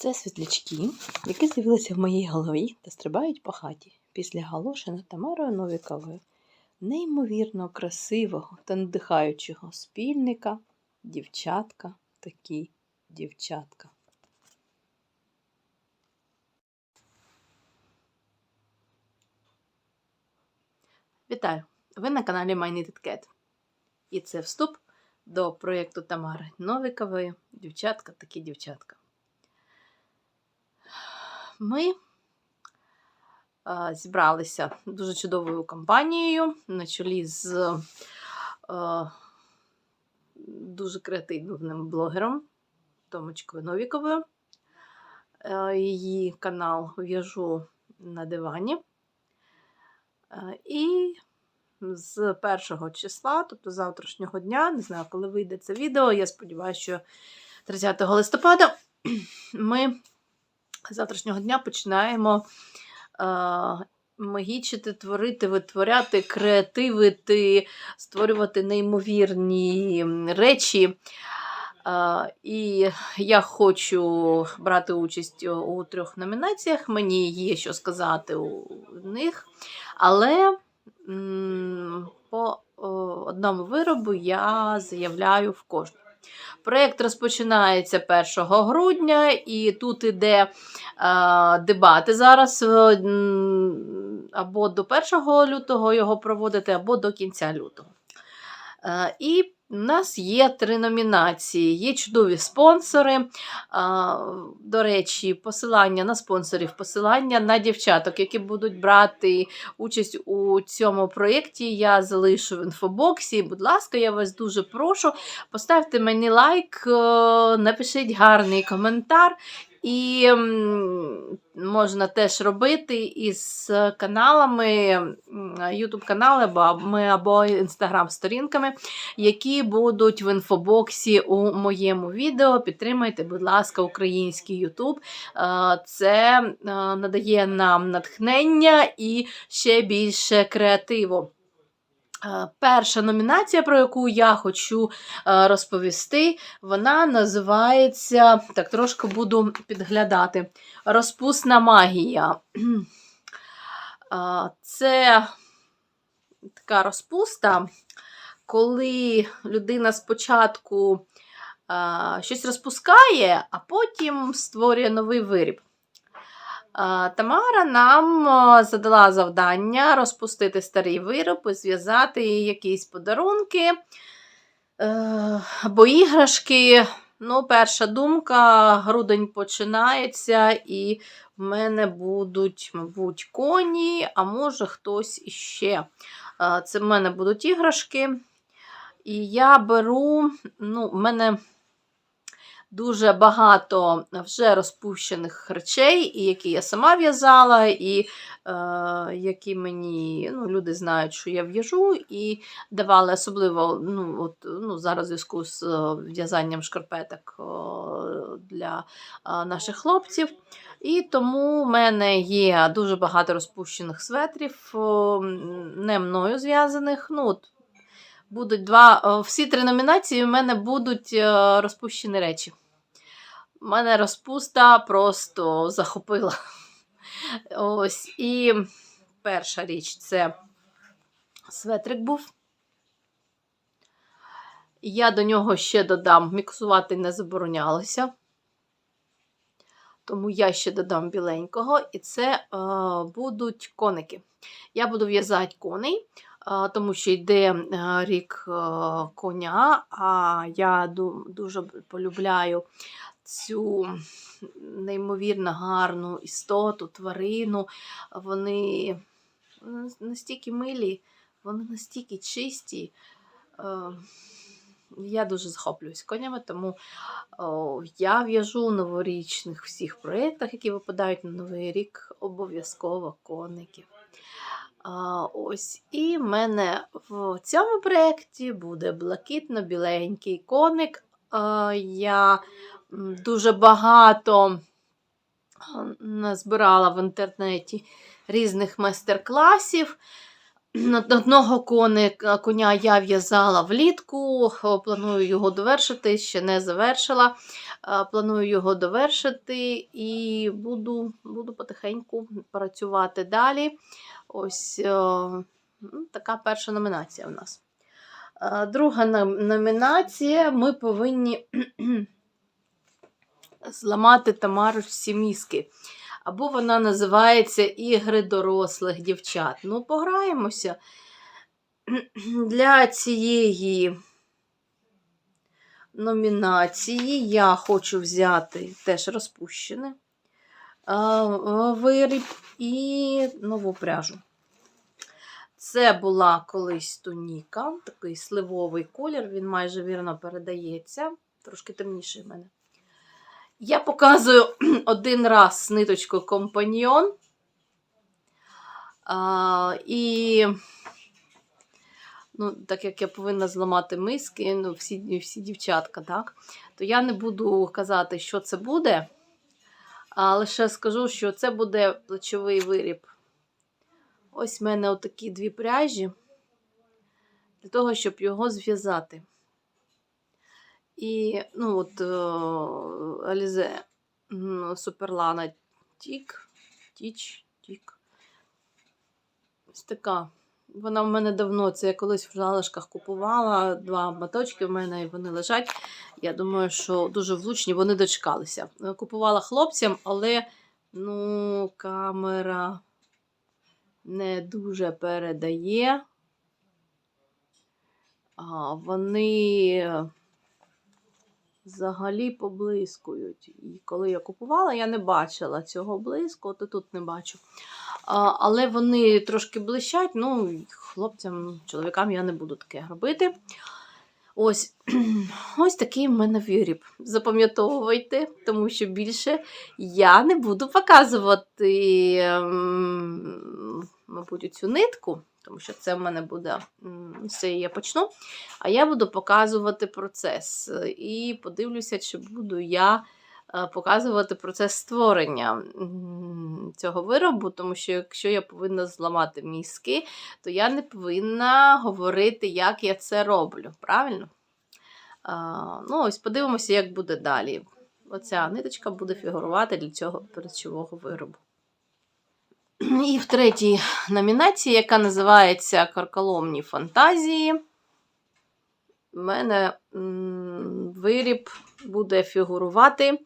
Це світлячки, які з'явилися в моїй голові та стрибають по хаті після Галошина Тамарою Новіковою, неймовірно красивого та надихаючого спільника, дівчатка, такі дівчатка. Вітаю! Ви на каналі My. І це вступ до проєкту Тамари Новікової Дівчатка такі дівчатка. Ми зібралися дуже чудовою компанією на чолі з дуже креативним блогером Томочкою Новіковою. Її канал В'яжу на дивані. І з першого числа, тобто завтрашнього дня, не знаю, коли вийде це відео, я сподіваюся, що 30 листопада ми з завтрашнього дня починаємо е, магічити, творити, витворяти, креативити, створювати неймовірні речі. Е, і я хочу брати участь у трьох номінаціях. Мені є що сказати у них, але м, по одному виробу я заявляю в кожну. Проєкт розпочинається 1 грудня, і тут іде е, дебати зараз. Або до 1 лютого його проводити, або до кінця лютого. Е, і у нас є три номінації. Є чудові спонсори. До речі, посилання на спонсорів, посилання на дівчаток, які будуть брати участь у цьому проєкті. Я залишу в інфобоксі. Будь ласка, я вас дуже прошу. Поставте мені лайк, е, напишіть гарний коментар. І можна теж робити із каналами, YouTube канали або, або інстаграм-сторінками, які будуть в інфобоксі у моєму відео. Підтримайте, будь ласка, український YouTube. Е, Це е, надає нам натхнення і ще більше креативу. Е, Перша номінація, про яку я хочу е, розповісти, вона називається, так трошки буду підглядати, Розпусна магія. Е, Це така розпуста, коли людина спочатку щось розпускає, а потім створює новий виріб. Тамара нам задала завдання розпустити старий вироб і зв'язати якісь подарунки е, або іграшки. Ну, перша думка, грудень починається, і в мене будуть, мабуть, коні, а може хтось іще. Е, Це в мене будуть іграшки. І я беру, ну, в мене дуже багато вже розпущених речей, і які я сама в'язала, і е, які мені ну, люди знають, що я в'яжу, і давали особливо ну, от, ну, зараз в зв'язку з е, в'язанням шкарпеток для е, наших хлопців. І тому в мене є дуже багато розпущених светрів, не мною зв'язаних. ну, от, Будуть два, всі три номінації в мене будуть е, розпущені речі. Мене розпуста просто захопила. Ось. І перша річ це светрик був. Я до нього ще додам, міксувати не заборонялося. Тому я ще додам біленького, і це е, будуть коники. Я буду в'язати коней, е, тому що йде е, рік е, коня, а я дуже полюбляю цю неймовірно гарну істоту, тварину. Вони настільки милі, вони настільки чисті. Е, Я дуже захоплююсь конями, тому я в'яжу у новорічних всіх проєктах, які випадають на Новий рік, обов'язково коників. Ось, і в мене в цьому проєкті буде блакитно-біленький коник. Я дуже багато назбирала в інтернеті різних майстер-класів. Одного коника, коня я в'язала влітку, планую його довершити, ще не завершила. Планую його довершити і буду, буду потихеньку працювати далі. Ось е, ну, така перша номінація в нас. Е, Друга номінація. Ми повинні зламати Тамару всі мізки. Або вона називається Ігри дорослих дівчат. Ну, пограємося. Для цієї номінації я хочу взяти теж розпущене виріб і нову пряжу. Це була колись туніка, такий сливовий колір, він майже вірно передається, трошки темніший в мене. Я показую один раз ниточку компаньйон. А, і ну, так як я повинна зламати миски, ну, всі, всі дівчатка, так, то я не буду казати, що це буде. А лише скажу, що це буде плечовий виріб. Ось в мене отакі дві пряжі для того, щоб його зв'язати. І, ну, от Алізе Суперлана Тік, Тіч, Тік. Ось така. Вона в мене давно, це я колись в залишках купувала. Два моточки в мене і вони лежать. Я думаю, що дуже влучні, вони дочекалися. Е, Купувала хлопцям, але ну, камера не дуже передає. А, вони взагалі поблискують. І коли я купувала, я не бачила цього блиску, і тут не бачу. Але вони трошки блищать, ну, хлопцям, чоловікам я не буду таке робити. Ось, ось такий в мене виріб. Запам'ятовуйте, тому що більше я не буду показувати, ем, мабуть, цю нитку, тому що це в мене буде, з я почну. А я буду показувати процес. І подивлюся, чи буду я е, показувати процес створення цього виробу, тому що якщо я повинна зламати мізки, то я не повинна говорити, як я це роблю. Правильно? А, ну, ось подивимося, як буде далі. Оця ниточка буде фігурувати для цього речового виробу. І в третій номінації, яка називається Карколомні фантазії, в мене виріб буде фігурувати.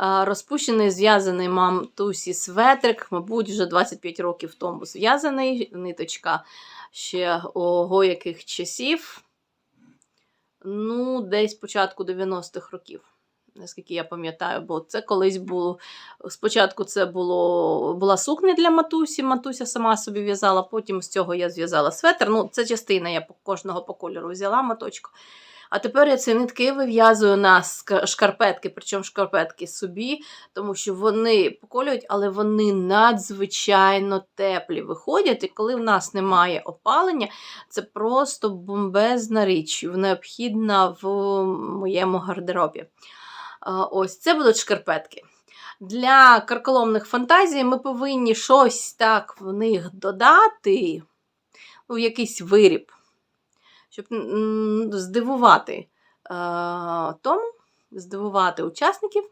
Розпущений зв'язаний мамтусі светрик, мабуть, вже 25 років тому зв'язаний. Ниточка ще ого яких часів. Ну, десь початку 90-х років, наскільки я пам'ятаю, бо це колись було. Спочатку це було, була сукня для матусі, матуся сама собі в'язала, потім з цього я зв'язала светр. Ну, це частина, я кожного по кольору взяла моточку. А тепер я ці нитки вив'язую на шкарпетки, причому шкарпетки собі, тому що вони поколюють, але вони надзвичайно теплі виходять. І коли в нас немає опалення, це просто бомбезна річ, необхідна в моєму гардеробі. Ось це будуть шкарпетки. Для карколомних фантазій ми повинні щось так в них додати, ну, якийсь виріб, щоб здивувати е, тому, здивувати учасників.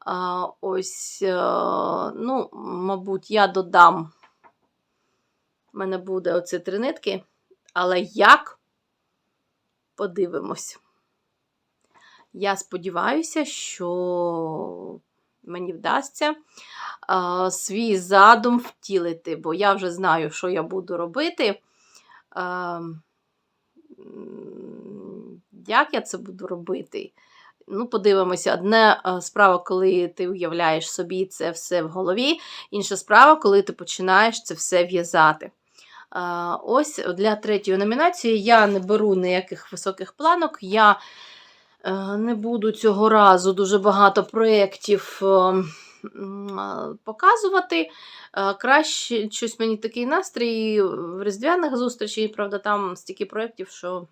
А, ось, е, ну, мабуть, я додам. У мене буде оці три нитки. Але як? Подивимось. Я сподіваюся, що мені вдасться свій задум втілити, бо я вже знаю, що я буду робити. Як я це буду робити? Ну, подивимося, одне справа, коли ти уявляєш собі це все в голові, інша справа, коли ти починаєш це все в'язати. Ось для третьої номінації я не беру ніяких високих планок. Я е, не буду цього разу дуже багато проєктів е, м, а, показувати. Е, Краще щось мені такий настрій в різдвяних зустрічей, правда, там стільки проєктів, що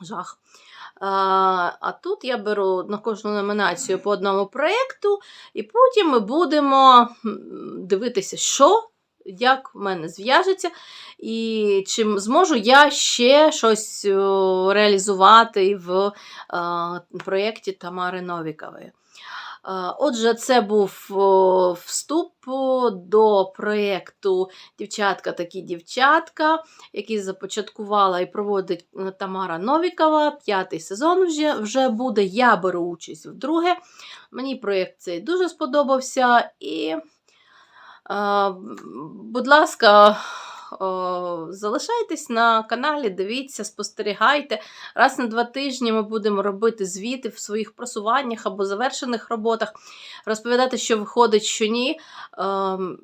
жах. А, а тут я беру на кожну номінацію по одному проєкту, і потім ми будемо дивитися, що як в мене зв'яжеться, і чи зможу я ще щось реалізувати в е, проєкті Тамари Новікової. Отже, це був вступ до проєкту Дівчатка такі дівчатка, який започаткувала і проводить е, Тамара Новікова. П'ятий сезон вже, вже буде. Я беру участь вдруге. Мені проєкт цей дуже сподобався. І, е, будь ласка, залишайтесь на каналі, дивіться, спостерігайте. Раз на два тижні ми будемо робити звіти в своїх просуваннях або завершених роботах, розповідати, що виходить, що ні. Ем,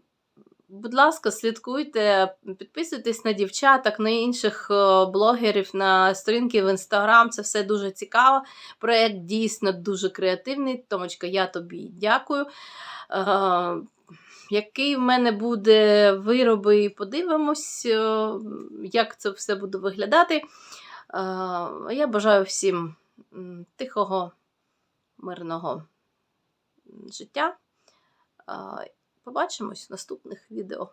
Будь ласка, слідкуйте, підписуйтесь на дівчаток, на інших е, блогерів, на сторінки в інстаграм. Це все дуже цікаво. Проєкт дійсно дуже креативний. Томочка, я тобі дякую. Який в мене буде вироби, подивимось, е, як це все буде виглядати. Е, я бажаю всім тихого, мирного життя. Е, Побачимось в наступних відео.